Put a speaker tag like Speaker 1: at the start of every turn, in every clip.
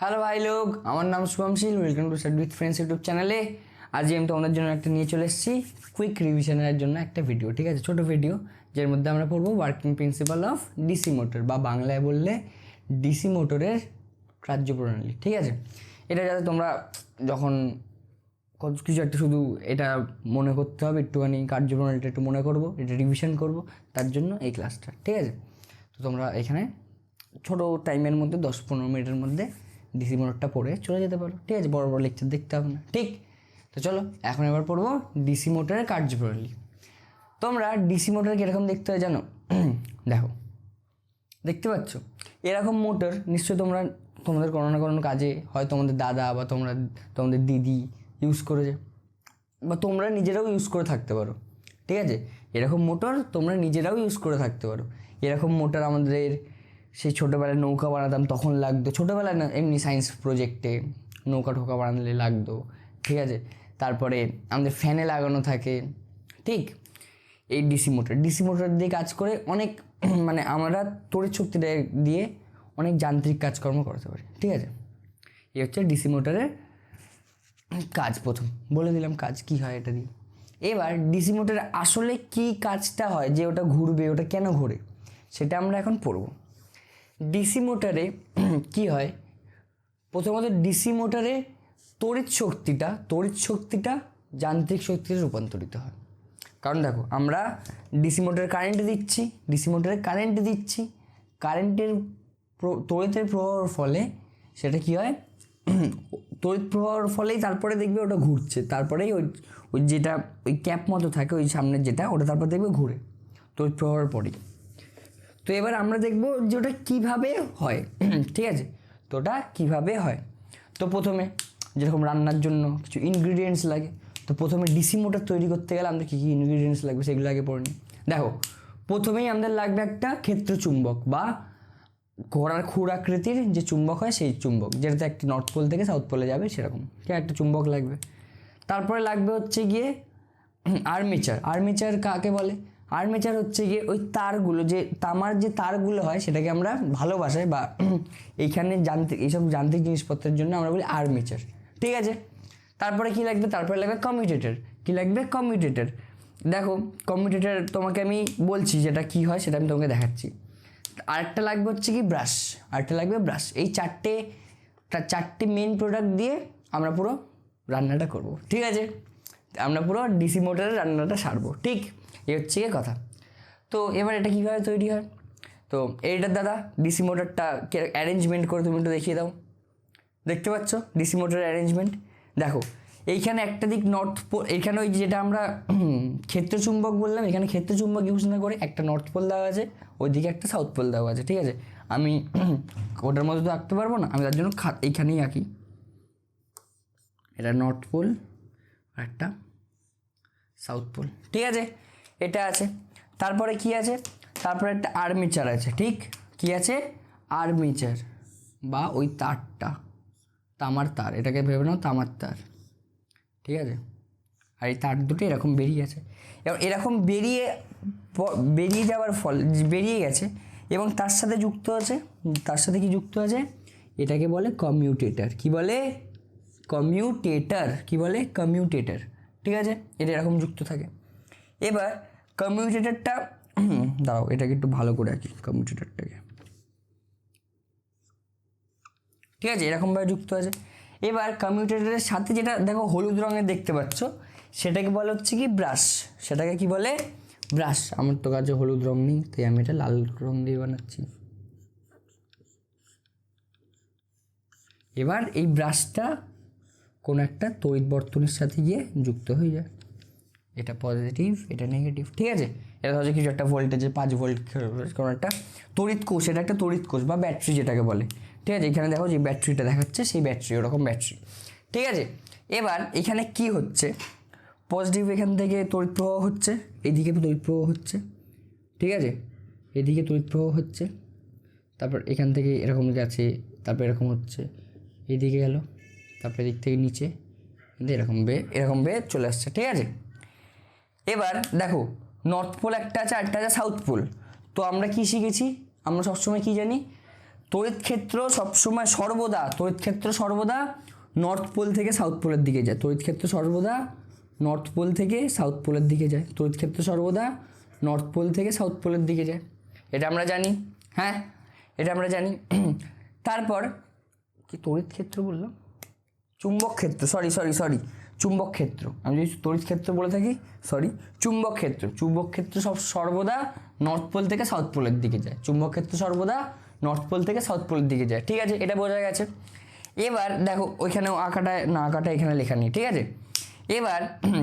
Speaker 1: Hello ভাই লোক, আমার নাম Shubhamshil welcome to with friends YouTube চ্যানেলে আজ আমি তোমাদের জন্য একটা নিয়ে চলে এসেছি কুইক রিভিশনের জন্য একটা ভিডিও ঠিক আছে? ছোটো ভিডিও যার মধ্যে আমরা পড়ব working principle of DC motor বা বাংলায় বললে ডিসি মোটরের কার্যপ্রণালী ঠিক আছে? এটা যাতে তোমরা যখন কিছু একটা শুধু এটা মনে করতে হবে, একটুখানি কার্যপ্রণালীটা একটু মনে করব, এটা রিভিশন করব, তার জন্য এই ক্লাসটা ঠিক আছে? তো তোমরা এখানে ছোটো টাইমের মধ্যে, দশ পনেরো মিনিটের মধ্যে ডিসি মোটরটা পড়ে চলে যেতে পারো। ঠিক আছে, বড় বড় লেকচার দেখতে হবে না। ঠিক? তো চলো, এখন এবার পড়ব ডিসি মোটরের কার্যপ্রণালী তোমরা ডিসি মোটর কীরকম দেখতে হয় জানো? দেখো, দেখতে পাচ্ছ? এরকম মোটর নিশ্চয়ই তোমরা, তোমাদের কোনো না কোনো কাজে হয় তোমাদের দাদা বা তোমরা, তোমাদের দিদি ইউজ করেছে। বা তোমরা নিজেরাও ইউজ করে থাকতে পারো। ঠিক আছে? এরকম মোটর তোমরা নিজেরাও ইউজ করে থাকতে পারো। এরকম মোটর আমাদের সেই ছোটোবেলায় নৌকা বানাতাম, তখন লাগতো। ছোটোবেলায় না, এমনি সায়েন্স প্রজেক্টে নৌকা ঠোকা বানালে লাগতো। ঠিক আছে? তারপরে আমাদের ফ্যানে লাগানো থাকে। ঠিক? এই ডিসি মোটর ডিসি মোটর দিয়ে কাজ করে অনেক মানে আমরা তড়িৎ শক্তি দিয়ে অনেক যান্ত্রিক কাজকর্ম করতে পারি। ঠিক আছে? এই হচ্ছে ডিসি মোটরের কাজ প্রথম। বলে দিলাম কাজ, কি হয় এটা দিয়ে? এবার ডিসি মোটরে আসলে কি কাজটা হয়, যে ওটা ঘুরবে, ওটা কেন ঘুরে, সেটা আমরা এখন পড়ব। ডিসি মোটরে কি হয়? প্রথমত ডিসি মোটরে তড়িৎ শক্তিটা তড়িৎ শক্তিটা যান্ত্রিক শক্তিতে রূপান্তরিত হয়। কারণ দেখো, আমরা ডিসি মোটরে কারেন্ট দিচ্ছি ডিসি মোটরে কারেন্ট দিচ্ছি কারেন্টের তড়িতের প্রবাহের ফলে সেটা কি হয়? তড়িৎ প্রবাহের ফলেই তারপরে দেখবে ওটা ঘুরছে, তারপরেই ওই ওই যেটা, ওই ক্যাপ মতো থাকে, ওই সামনের যেটা, ওটা তারপর দেখবে ঘুরে তড়িৎ প্রবাহের পরেই। তো এবার আমরা দেখব যে ওটা কীভাবে হয়। ঠিক আছে? তো ওটা কীভাবে হয়? তো প্রথমে যেরকম রান্নার জন্য কিছু ইনগ্রিডিয়েন্টস লাগে, তো প্রথমে ডিসি মোটর তৈরি করতে গেলে আমাদের কী কী ইনগ্রিডিয়েন্টস লাগবে সেগুলো আগে পড়ে নিই। দেখো, প্রথমেই আমাদের লাগবে একটা ক্ষেত্র চুম্বক বা ঘোড়ার খুর আকৃতির যে চুম্বক হয় সেই চুম্বক, যেটাতে একটি নর্থ পোল থেকে সাউথ পোলে যাবে সেরকম। ঠিক একটা চুম্বক লাগবে। তারপরে লাগবে হচ্ছে গিয়ে আর্মিচার আর্মিচার কাকে বলে? আর্মিচার হচ্ছে গিয়ে ওই তারগুলো যে তামার যে তারগুলো হয় সেটাকে আমরা ভালোবাসাই বা এইখানে যান্ত্রিক এইসব যান্ত্রিক জিনিসপত্রের জন্য আমরা বলি আর্মিচার ঠিক আছে? তারপরে কি লাগবে? তারপরে লাগবে কমিউটেটর কি লাগবে? কমিউটেটর দেখো কমিউটেটর তোমাকে আমি বলছি যেটা কি হয় সেটা আমি তোমাকে দেখাচ্ছি। আরেকটা লাগবে হচ্ছে কি ব্রাশ আরেকটা লাগবে ব্রাশ এই চারটে চারটে মেন প্রোডাক্ট দিয়ে আমরা পুরো রান্নাটা করব। ঠিক আছে? আমরা পুরো ডিসি মোটরের রান্নাটা সারবো। ঠিক? এই হচ্ছে গিয়ে কথা। তো এবার এটা কীভাবে তৈরি হয়? তো এইটার দাদা, ডিসি মোটরটা অ্যারেঞ্জমেন্ট করে তুমি একটু দেখিয়ে দাও। দেখতে পাচ্ছ? ডিসি মোটরের অ্যারেঞ্জমেন্ট দেখো, এইখানে একটা দিক নর্থ পোল এইখানে ওই যেটা আমরা ক্ষেত্র চুম্বক বললাম, এখানে ক্ষেত্র চুম্বক ইউজ না করে একটা নর্থ পোল দেওয়া আছে, ওইদিকে একটা সাউথ পোল দেওয়া আছে, ঠিক আছে? আমি ওটার মধ্যে তো আঁকতে পারব না, আমি তার জন্য খা- এইখানেই আঁকি। এটা নর্থ পোল একটা সাউথ পোল ঠিক আছে? এটা আছে। তারপরে কি আছে? তারপরে একটা আর্মিচার আছে, ঠিক? কি আছে? আর্মিচার বা ওই তারটা, তামার তার, এটাকে ভেবে নাও, তামার তার, ঠিক আছে? আর এই তার দুটো এরকম বেরিয়ে আছে। এবার এরকম বেরিয়ে বেরিয়ে যাওয়ার ফল, বেরিয়ে গেছে এবং তার সাথে যুক্ত আছে, তার সাথে কি যুক্ত আছে? এটাকে বলে কমিউটেটার কি বলে? কমিউটেটার কি বলে? কমিউটেটার ঠিক আছে? এটা এরকম যুক্ত থাকে। এবার কমিউটেটরটা দাঁড়াও এটাকে একটু ভালো করে আঁকি কমিউটেটরটাকে ঠিক আছে, এরকমভাবে যুক্ত আছে। এবার কমিউটেটরের সাথে যেটা, দেখো হলুদ রঙের দেখতে পাচ্ছ, সেটাকে বলে হচ্ছে কি ব্রাশ। সেটাকে কি বলে? ব্রাশ। আমার তো কাছে হলুদ রং নেই, তাই আমি এটা লাল রং দিয়ে বানাচ্ছি। এবার এই ব্রাশটা কোনো একটা তড়িৎ বর্তনের সাথে গিয়ে যুক্ত হয়ে যায়। এটা পজিটিভ এটা নেগেটিভ ঠিক আছে? এটা হচ্ছে কিছু একটা ভোল্টেজে পাঁচ ভোল্ট কোনো একটা তড়িৎ কোষ, এটা একটা তড়িৎ কোষ বা ব্যাটারি যেটাকে বলে। ঠিক আছে? এখানে দেখো যে ব্যাটারিটা দেখাচ্ছে, সেই ব্যাটারি ওরকম ব্যাটারি ঠিক আছে? এবার এখানে কি হচ্ছে? পজিটিভ এখান থেকে তড়িৎ প্রবাহ হচ্ছে এইদিকে তড়িৎ প্রবাহ হচ্ছে। ঠিক আছে? এদিকে তড়িৎ প্রবাহ হচ্ছে, তারপর এখান থেকে এরকম যাচ্ছে তারপর এরকম হচ্ছে, এদিকে গেল, তারপর এদিক থেকে নিচে এরকম বে এরকম বে চলে আসছে। ঠিক আছে? এবার দেখো নর্থ পোল একটা আছে, আরেকটা আছে সাউথ পোল তো আমরা কি শিখেছি? আমরা সবসময় কি জানি? তড়িৎ ক্ষেত্র সবসময় সর্বদা, তড়িৎ ক্ষেত্র সর্বদা নর্থ পোল থেকে সাউথ পোলের দিকে যায়। তড়িৎ ক্ষেত্র সর্বদা নর্থ পোল থেকে সাউথ পোলের দিকে যায়। তড়িৎ ক্ষেত্র সর্বদা নর্থ পোল থেকে সাউথ পোলের দিকে যায়। এটা আমরা জানি হ্যাঁ? এটা আমরা জানি। তারপর, কি তড়িৎ ক্ষেত্র বললাম? চুম্বক ক্ষেত্র সরি সরি সরি চুম্বক ক্ষেত্র আমি যদি তড়িৎ ক্ষেত্র বলে থাকি সরি চুম্বক ক্ষেত্র চুম্বক ক্ষেত্র সব সর্বদা নর্থ পোল থেকে সাউথ পোলের দিকে যায়। চুম্বক ক্ষেত্র সর্বদা নর্থ পোল থেকে সাউথ পোলের দিকে যায়। ঠিক আছে, এটা বোঝা গেছে। এবার দেখো, ওইখানেও আঁকাটা না আঁকাটা এখানে লেখা নেই, ঠিক আছে? এবার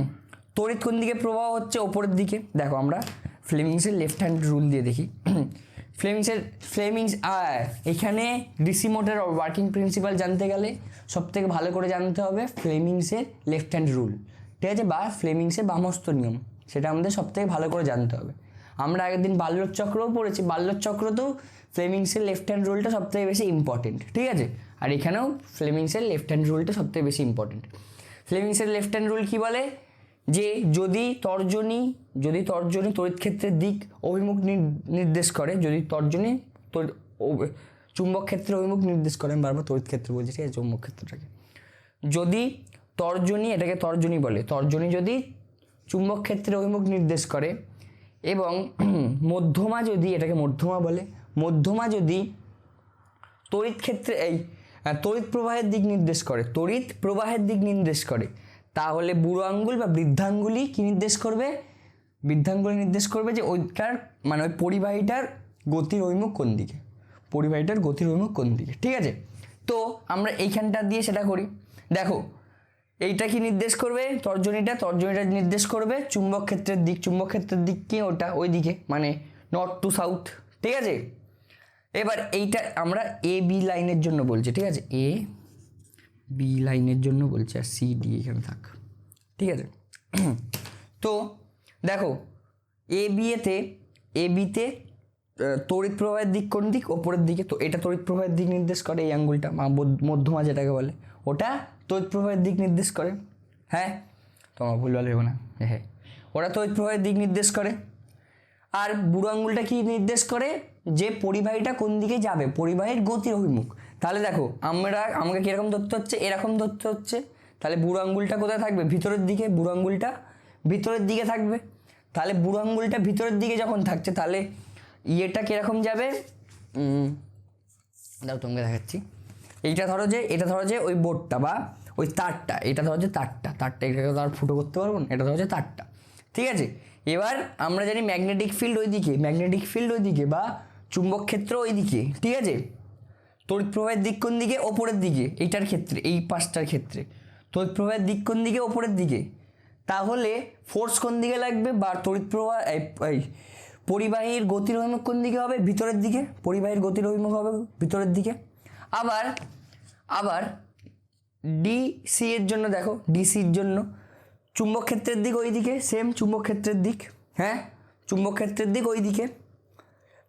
Speaker 1: তড়িৎ কোন দিকে প্রবাহ হচ্ছে? ওপরের দিকে। দেখো আমরা ফ্লেমিংসের লেফট হ্যান্ড রুল দিয়ে দেখি। ফ্লেমিংসের ফ্লেমিংস এখানে ডিসি মোটর ওয়ার্কিং প্রিন্সিপাল জানতে গেলে সব থেকে ভালো করে জানতে হবে ফ্লেমিংসের লেফট হ্যান্ড রুল ঠিক আছে? বা ফ্লেমিংসের বামস্ত নিয়ম, সেটা আমাদের সব থেকে ভালো করে জানতে হবে। আমরা আগের দিন বাল্যর চক্রও পড়েছি, বাল্যর চক্রতেও ফ্লেমিংসের লেফট হ্যান্ড রুলটা সব থেকে বেশি ইম্পর্টেন্ট ঠিক আছে? আর এখানেও ফ্লেমিংসের লেফট হ্যান্ড রুলটা সব থেকে বেশি ইম্পর্টেন্ট ফ্লেমিংসের লেফট হ্যান্ড রুল কী বলে? যে যদি তর্জনী যদি তর্জনী তড়িৎ ক্ষেত্রের দিক অভিমুখ নির- নির্দেশ করে, যদি তর্জনী চুম্বক ক্ষেত্রে অভিমুখ নির্দেশ করে, আমি বারবার তড়িৎ ক্ষেত্র বলছি, ঠিক আছে, চুম্বক ক্ষেত্রটাকে। যদি তর্জনী, এটাকে তর্জনী বলে, তর্জনী যদি চুম্বক ক্ষেত্রে অভিমুখ নির্দেশ করে এবং মধ্যমা যদি, এটাকে মধ্যমা বলে, মধ্যমা যদি তড়িৎ ক্ষেত্রে এই তড়িৎ প্রবাহের দিক নির্দেশ করে, তড়িৎ প্রবাহের দিক নির্দেশ করে তাহলে বুড়ো আঙ্গুল বা বৃদ্ধাঙ্গুলি কি নির্দেশ করবে? বৃদ্ধাঙ্গুলি নির্দেশ করবে যে ওইটার মানে ওই পরিবাহীটার গতির অভিমুখ কোন দিকে? পরিবাহীটার গতির অভিমুখ কোন দিকে? ঠিক আছে? তো আমরা এইখানটা দিয়ে সেটা করি। দেখো, এইটা কি নির্দেশ করবে? তর্জনীটা তর্জনীটা নির্দেশ করবে চুম্বক ক্ষেত্রের দিক। চুম্বক ক্ষেত্রের দিক কি? ওটা ওই দিকে মানে নর্থ টু সাউথ ঠিক আছে? এবার এইটা আমরা এ বি লাইনের জন্য বলছি, ঠিক আছে? এ বি লাইনের জন্য বলছি, আর সি ডি এখানে থাক। ঠিক আছে? তো দেখো এ বিয়েতে এ বিতে তড়িৎ প্রবাহের দিক কোন দিক? ওপরের দিকে। তো এটা তড়িৎ প্রবাহের দিক নির্দেশ করে এই আঙ্গুলটা, মা মধ্য- মধ্যমা যেটাকে বলে। ওটা তড়িৎ প্রবাহের দিক নির্দেশ করে। হ্যাঁ? তোমার ভুল ভালো না। হ্যাঁ ওরা তড়িৎ প্রবাহের দিক নির্দেশ করে। আর বুড়ো আঙ্গুলটা কি নির্দেশ করে? যে পরিবাহীটা কোন দিকে যাবে? পরিবাহীর গতির অভিমুখ। তাহলে দেখো, আমরা আমাকে কীরকম ধরতে হচ্ছে, এরকম ধরতে হচ্ছে। তাহলে বুড়ো আঙ্গুলটা কোথায় থাকবে? ভিতরের দিকে, বুড়ো আঙ্গুলটা ভিতরের দিকে থাকবে। তাহলে বুড়ো আঙ্গুলটা ভিতরের দিকে যখন থাকছে, তাহলে ইয়েটা কীরকম যাবে? দাও তোমাকে দেখাচ্ছি। এইটা ধরো যে, এটা ধরো যে ওই বোর্ডটা বা ওই তারটা, এটা ধরো যে তারটা। তারটা এটাকে তো আর ফুটো করতে পারব না, এটা ধরো যে তারটা। ঠিক আছে? এবার আমরা জানি ম্যাগনেটিক ফিল্ড ওই দিকে ম্যাগনেটিক ফিল্ড ওই দিকে বা চুম্বক ক্ষেত্র ওই দিকে ঠিক আছে? তড়িৎ প্রবাহের দিক কোন দিকে? ওপরের দিকে। এইটার ক্ষেত্রে, এই পাঁচটার ক্ষেত্রে। তড়িৎ প্রবাহের দিক কোন দিকে? ওপরের দিকে। তাহলে ফোর্স কোন দিকে লাগবে? বা তড়িৎ প্রবাহ এই পরিবাহীর গতির অভিমুখ কোন দিকে হবে? ভিতরের দিকে। পরিবাহীর গতির অভিমুখ হবে ভিতরের দিকে। আবার আবার ডিসি এর জন্য দেখো ডিসির জন্য। চুম্বক ক্ষেত্রের দিক ওই দিকে সেম চুম্বক ক্ষেত্রের দিক হ্যাঁ? চুম্বক ক্ষেত্রের দিক ওই দিকে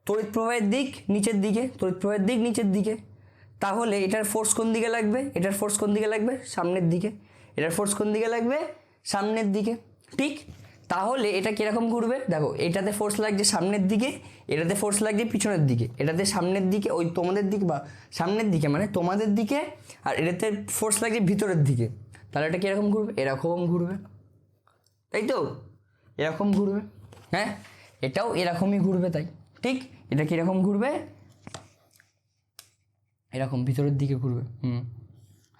Speaker 1: তড়িৎ প্রবাহের দিক নিচের দিকে তড়িৎ প্রবাহের দিক নিচের দিকে। তাহলে এটার ফোর্স কোন দিকে লাগবে? এটার ফোর্স কোন দিকে লাগবে? সামনের দিকে। এটার ফোর্স কোন দিকে লাগবে? সামনের দিকে। ঠিক? তাহলে এটা কীরকম ঘুরবে? দেখো, এটাতে ফোর্স লাগছে সামনের দিকে, এটাতে ফোর্স লাগছে পিছনের দিকে। এটাতে সামনের দিকে, ওই তোমাদের দিকে বা সামনের দিকে মানে তোমাদের দিকে, আর এটাতে ফোর্স লাগছে ভিতরের দিকে। তাহলে এটা কীরকম ঘুরবে? এরকম ঘুরবে। তাই তো? এরকম ঘুরবে। হ্যাঁ? এটাও এরকমই ঘুরবে তাই। ঠিক এটা কীরকম ঘুরবে? এরকম ভিতরের দিকে ঘুরবে, হুম।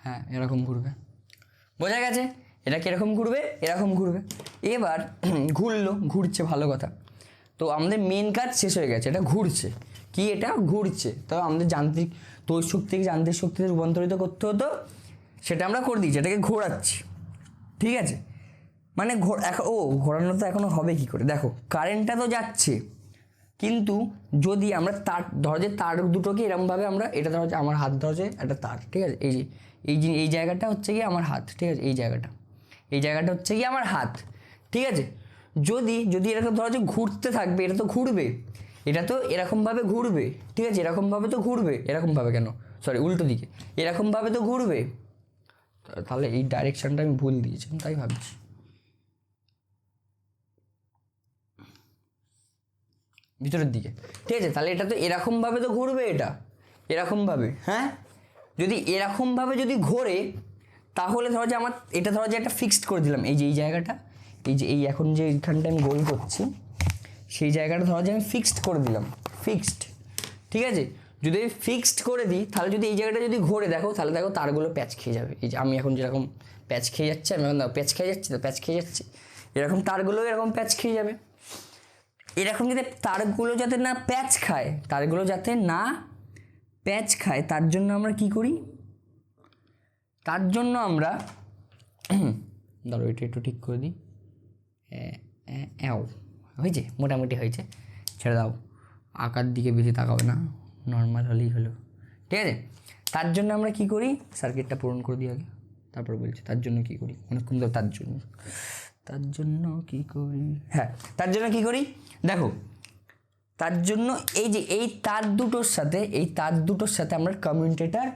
Speaker 1: হ্যাঁ এরকম ঘুরবে। বোঝা গেছে? এটা কীরকম ঘুরবে? এরকম ঘুরবে। এবার ঘুরলো, ঘুরছে, ভালো কথা। তো আমাদের মেন কাজ শেষ হয়ে গেছে, এটা ঘুরছে। কি এটা? ঘুরছে। তো আমাদের যান্ত্রিক তৈরি শক্তিকে যান্ত্রিক শক্তিতে রূপান্তরিত করতে হতো, সেটা আমরা করে দিচ্ছি এটাকে ঘোরাচ্ছি। ঠিক আছে? মানে ঘো- এখন ও ঘোরানো তো এখনও হবে কি করে? দেখো কারেন্টটা তো যাচ্ছে। কিন্তু যদি আমরা তার, ধরো যে তার দুটোকে এরমভাবে আমরা, এটা ধরো যে আমার হাত ধরো যে একটা তার, ঠিক আছে? এই যে এই যে এই জায়গাটা হচ্ছে কি আমার হাত, ঠিক আছে? এই জায়গাটা। এই জায়গাটা হচ্ছে কি আমার হাত, ঠিক আছে? যদি যদি এরকম ধরো যে ঘুরতে থাকবে এটা তো ঘুরবে। এটা তো এরকমভাবে ঘুরবে, ঠিক আছে? এরকমভাবে তো ঘুরবে। এরকমভাবে কেন? সরি উল্টো দিকে। এরকমভাবে তো ঘুরবে। তাহলে এই ডাইরেকশনটা আমি ভুল দিয়েছি তাই ভাবছি। ভিতরের দিকে। ঠিক আছে? তাহলে এটা তো এরকমভাবে তো ঘুরবে এটা। এরকমভাবে হ্যাঁ? যদি এরকমভাবে যদি ঘোরে, তাহলে ধরো যে আমার, এটা ধরো যে একটা ফিক্সড করে দিলাম। এই যে, এই জায়গাটা, এই যে, এই এখন যে এইখানটা আমি গোল করছি, সেই জায়গাটা ধরো যে আমি ফিক্সড করে দিলাম। ফিক্সড ঠিক আছে? যদি আমি ফিক্সড করে দিই, তাহলে যদি এই জায়গাটা যদি ঘোরে, দেখো, তাহলে দেখো তারগুলো প্যাচ খেয়ে যাবে। এই যে, আমি এখন যেরকম প্যাচ খেয়ে যাচ্ছি, আমি এখন প্যাচ খেয়ে যাচ্ছি তো, প্যাচ খেয়ে যাচ্ছি। এরকম তারগুলো এরকম প্যাচ খেয়ে যাবে। এরকম যাতে তারগুলো যাতে না প্যাচ খায়, তারগুলো যাতে না প্যাচ খায়, তার জন্য আমরা কি করি? তার জন্য আমরা ধরো এটা একটু ঠিক করে দিই। এও, হয়েছে? মোটামুটি হয়েছে। ছেড়ে দাও। আকার দিকে বেশি তাকাবে না। নর্মাল হলেই হলো। ঠিক আছে? তার জন্য আমরা কি করি? সার্কিটটা পূরণ করে দিই আগে। তারপর বলছি, তার জন্য কি করি? অনেকক্ষণ তো তার জন্য। তার জন্য কি করি? হ্যাঁ তার জন্য কি করি? দেখো, তার জন্য এই যে, এই তার দুটোর সাথে, এই তার দুটোর সাথে আমরা কমিউটেটার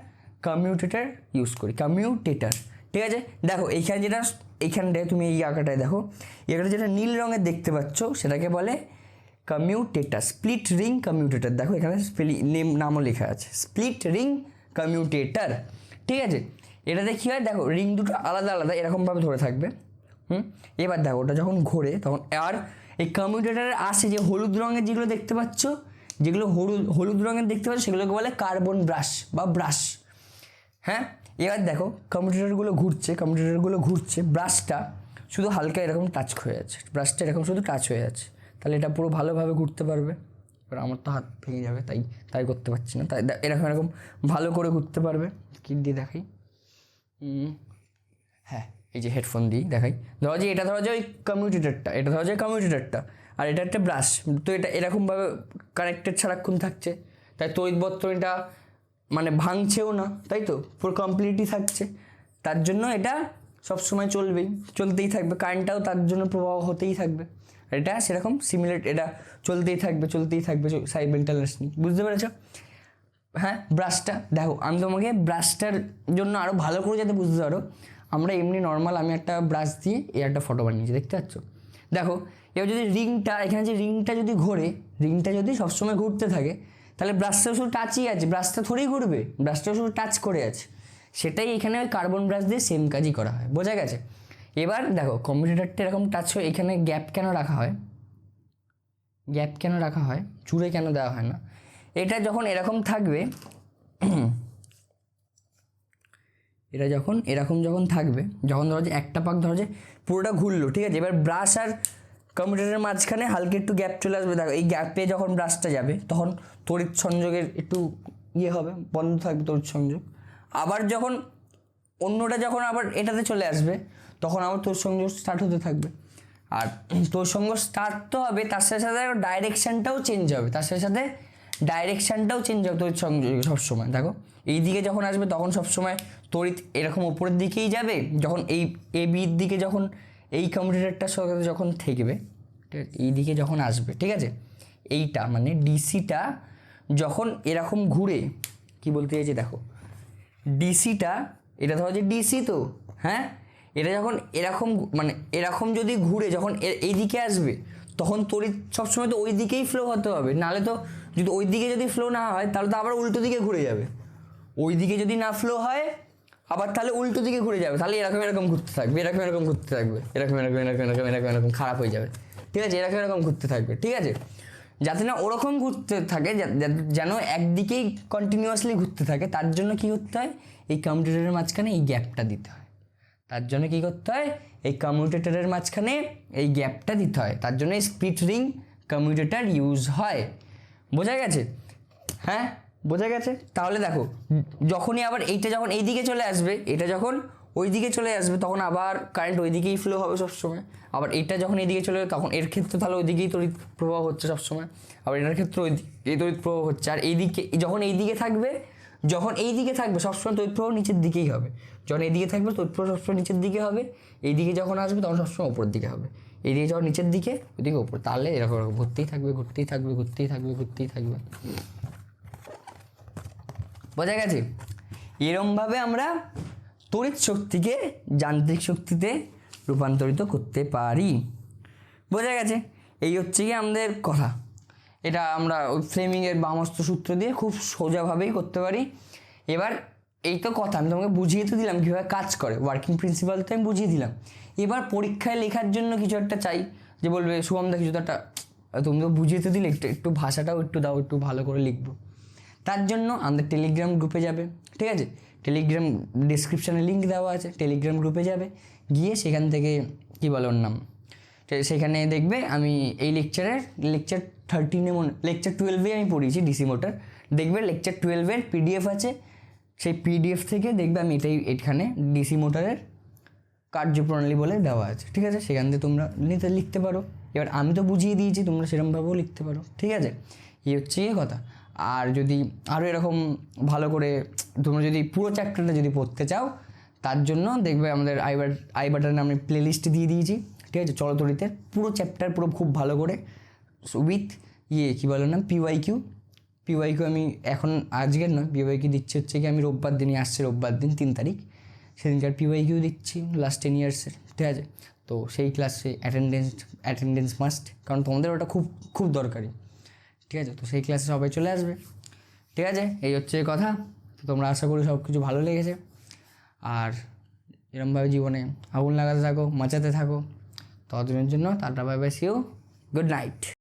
Speaker 1: কমিউটেটার ইউজ করি, কমিউটেটার। ঠিক আছে? দেখো, এইখানে যেটা এইখানটায় তুমি এই আঁকাটায় দেখো, এখানে যেটা নীল রঙের দেখতে পাচ্ছ, সেটাকে বলে কমিউটেটার স্প্লিট রিং কমিউটেটার। দেখো, এখানে স্পেলি নেম নামও লেখা আছে। Split ring commutator. ঠিক আছে? এটাতে কী হয়? দেখো রিং দুটো আলাদা আলাদা, এরকমভাবে ধরে থাকবে। হুম? এবার দেখো, ওটা যখন ঘোরে, তখন আর এই কমিউটেটারের আসে যে হলুদ রঙের যেগুলো দেখতে পাচ্ছ, যেগুলো হলুদ হলুদ রঙের দেখতে পাচ্ছ, সেগুলোকে বলে কার্বন ব্রাশ বা ব্রাশ হ্যাঁ? এবার দেখো কম্পিউটারগুলো ঘুরছে কম্পিউটারগুলো ঘুরছে ব্রাশটা শুধু হালকা এরকম টাচ হয়ে যাচ্ছে ব্রাশটা এরকম শুধু টাচ হয়ে যাচ্ছে তাহলে এটা পুরো ভালোভাবে ঘুরতে পারবে। এবার আমার তো হাত ভেঙে যাবে, তাই তাই করতে পারছি না। তাই এরকম এরকম ভালো করে ঘুরতে পারবে। কিট দিয়ে দেখাই? হ্যাঁ। এই যে হেডফোন দিই, দেখাই। ধরো যে এটা ধরো যে ওই কমিউটেটারটা এটা ধরো যে কমিউটেটারটা আর এটা একটা ব্রাশ তো এটা এরকমভাবে কানেক্টেড সারাক্ষণ থাকছে। তাই তড়িৎ বর্তনীটা মানে ভাঙছেও না, তাই তো? পুরো কমপ্লিটই থাকছে। তার জন্য এটা সবসময় চলবেই, চলতেই থাকবে। কারেন্টটাও তার জন্য প্রবাহ হতেই থাকবে। এটা সেরকম সিমিলেট এটা চলতেই থাকবে চলতেই থাকবে সাইমেন্টালনেসলি বুঝতে পেরেছ? হ্যাঁ ব্রাশটা দেখো, আমি তোমাকে ব্রাশটার জন্য আরও ভালো করে যাতে বুঝতে পারো আমরা এমনি নর্মাল আমি একটা ব্রাশ দিয়ে এই একটা ফটো বানিয়েছি, দেখতে পাচ্ছ? দেখো, এবার যদি রিংটা এখানে যে রিংটা যদি ঘোরে রিংটা যদি সবসময় ঘুরতে থাকে, তাহলে ব্রাশটাও শুধু টাচই আছে ব্রাশটা থোড়েই ঘুরবে ব্রাশটাও শুধু টাচ করে আছে। সেটাই এখানে ওই কার্বন ব্রাশ দিয়ে সেম কাজই করা হয়, বোঝা গেছে? এবার দেখো কম্পিউটারটা এরকম টাচ হয়ে এখানে গ্যাপ কেন রাখা হয়? গ্যাপ কেন রাখা হয়? চুড়ে কেন দেওয়া হয় না? এটা যখন এরকম থাকবে এটা যখন, এরকম যখন থাকবে, যখন ধরো যে একটা পাক ধরো যে পুরোটা ঘুরলো, ঠিক আছে? এবার ব্রাশ আর কম্পিউটারের মাঝখানে হালকা একটু গ্যাপ চলে আসবে, দেখো, এই গ্যাপে যখন ব্রাশটা যাবে, তখন তড়িৎ সংযোগের একটু ইয়ে হবে, বন্ধ থাকবে তড়িৎ সংযোগ। আবার যখন অন্যটা যখন আবার এটাতে চলে আসবে, তখন আবার তোর সংযোগ স্টার্ট হতে থাকবে। আর তোর সঙ্গে স্টার্ট তো হবে, তার সাথে সাথে ডাইরেকশানটাও চেঞ্জ হবে, তার সাথে সাথে ডাইরেকশানটাও চেঞ্জ হবে তোর সংযোগ সবসময়, দেখো? এই দিকে যখন আসবে, তখন সবসময় তড়িৎ এরকম উপরের দিকেই যাবে, যখন এই এ বির দিকে যখন এই কম্পিউটারটার সাথে যখন আছে? এই দিকে যখন আসবে, ঠিক আছে? এইটা মানে ডিসিটা যখন এরকম ঘুরে, কি বলতে চাইছি দেখো? ডিসিটা এটা ধরো যে ডিসি তো হ্যাঁ? এটা যখন এরকম মানে এরকম যদি ঘুরে, যখন এই দিকে আসবে, তখন তড়িৎ সবসময় তো ওই দিকেই ফ্লো হতে হবে। নাহলে তো যদি ওই দিকে যদি ফ্লো না হয়, তাহলে তো আবার উল্টো দিকে ঘুরে যাবে। ওই দিকে যদি না ফ্লো হয় আবার তাহলে উল্টো দিকে ঘুরে যাবে। তাহলে এরকম এরকম ঘুরতে থাকবে, এরকম এরকম ঘুরতে থাকবে, এরকম এরকম এরকম এরকম এরকম এরকম খারাপ হয়ে যাবে। ঠিক আছে? এরকম এরকম ঘুরতে থাকবে, ঠিক আছে? যাতে না ওরকম ঘুরতে থাকে যেন একদিকেই কন্টিনিউয়াসলি ঘুরতে থাকে, তার জন্য কি করতে হয়? এই কম্পিউটারের মাঝখানে এই গ্যাপটা দিতে হয়। তার জন্য কি করতে হয়? এই কমিউটেটরের মাঝখানে এই গ্যাপটা দিতে হয়। তার জন্য স্প্লিট রিং কমিউটেটর ইউজ হয়। বোঝা গেছে? হ্যাঁ? বোঝা গেছে? তাহলে দেখো, যখনই আবার এইটা যখন এই দিকে চলে আসবে, এটা যখন ওই দিকে চলে আসবে, তখন আবার কারেন্ট ওই দিকেই ফ্লো হবে সবসময়। আবার এটা যখন এইদিকে চলে যাবে তখন এর ক্ষেত্রে তাহলে ওই দিকেই তড়িৎ প্রবাহ হচ্ছে সবসময়। আবার এটার ক্ষেত্রে ওই এই তড়িৎ প্রবাহ হচ্ছে। আর এইদিকে যখন এই দিকে থাকবে, যখন এই দিকে থাকবে, সবসময় তড়িৎ প্রবাহ নিচের দিকেই হবে। যখন এইদিকে থাকবে, তড়িৎ প্রবাহ সবসময় নিচের দিকে হবে। এইদিকে যখন আসবে, তখন সবসময় ওপরের দিকে হবে। এই দিকে যখন নিচের দিকে ওইদিকে ওপর তাহলে এরকম ঘুরতেই থাকবে ঘুরতেই থাকবে ঘুরতেই থাকবে ঘুরতেই থাকবে। বোঝা গেছে? এরমভাবে আমরা তড়িৎ শক্তিকে যান্ত্রিক শক্তিতে রূপান্তরিত করতে পারি। বোঝা গেছে? এই হচ্ছে কি আমাদের কথা। এটা আমরা ওই ফ্লেমিংয়ের বামস্ত সূত্র দিয়ে খুব সোজাভাবেই করতে পারি। এবার এই তো কথা, আমি তোমাকে বুঝিয়ে তো দিলাম কীভাবে কাজ করে। ওয়ার্কিং প্রিন্সিপাল তো আমি বুঝিয়ে দিলাম। এবার পরীক্ষায় লেখার জন্য কিছু একটা চাই, যে বলবে শুভমদা কিছু তো একটা তুমি তো বুঝিয়ে তো দিলে, একটু একটু ভাষাটাও একটু দাও, একটু ভালো করে লিখব। তার জন্য আমাদের টেলিগ্রাম গ্রুপে যাবে, ঠিক আছে? টেলিগ্রাম ডিসক্রিপশানে লিঙ্ক দেওয়া আছে টেলিগ্রাম গ্রুপে যাবে, গিয়ে সেখান থেকে, কী বলে ওর নাম? সেখানে দেখবে আমি এই লেকচারের লেকচার থার্টিনে মনে লেকচার টুয়েলভে আমি পড়িয়েছি ডিসি মোটর দেখবে লেকচার টুয়েলভের পিডিএফ আছে, সেই পিডিএফ থেকে দেখবে আমি এটাই এখানে ডিসি মোটরের কার্যপ্রণালী বলে দেওয়া আছে, ঠিক আছে? সেখান থেকে তোমরা নিতে, লিখতে পারো। এবার আমি তো বুঝিয়ে দিয়েছি, তোমরা সেরকমভাবেও লিখতে পারো, ঠিক আছে? এই হচ্ছে কথা। আর যদি আরও এরকম ভালো করে তোমরা যদি পুরো চ্যাপ্টারটা যদি পড়তে চাও, তার জন্য দেখবে আমাদের আই আই বাটনে আমি প্লেলিস্ট দিয়ে দিয়েছি, ঠিক আছে? চলতরিতে পুরো চ্যাপ্টার পুরো খুব ভালো করে উইথ ইয়ে কী বলে না পিওয়াই কিউ পিওয়াই কিউ আমি এখন আজকের নয় পিওয়াই কিউ দিচ্ছি হচ্ছে কি আমি রোববার দিনই আসছে, রোববার দিন তিন তারিখ। সেদিনকার পিওয়াই কিউ দিচ্ছি লাস্ট টেন ইয়ার্সের ঠিক আছে? তো সেই ক্লাসে অ্যাটেন্ডেন্স অ্যাটেন্ডেন্স মাস্ট কারণ তোমাদের ওটা খুব খুব দরকারি। ঠিক আছে? তো সেই ক্লাসে সবাই চলে আসবে। ঠিক আছে? এই হচ্ছে কথা। তো তোমরা আশা করি সব কিছু ভালো লেগেছে। আর এরমভাবে জীবনে আগুন লাগাতে থাকো, মাচাতে থাকো। ততদিনের জন্য tata bye see you good night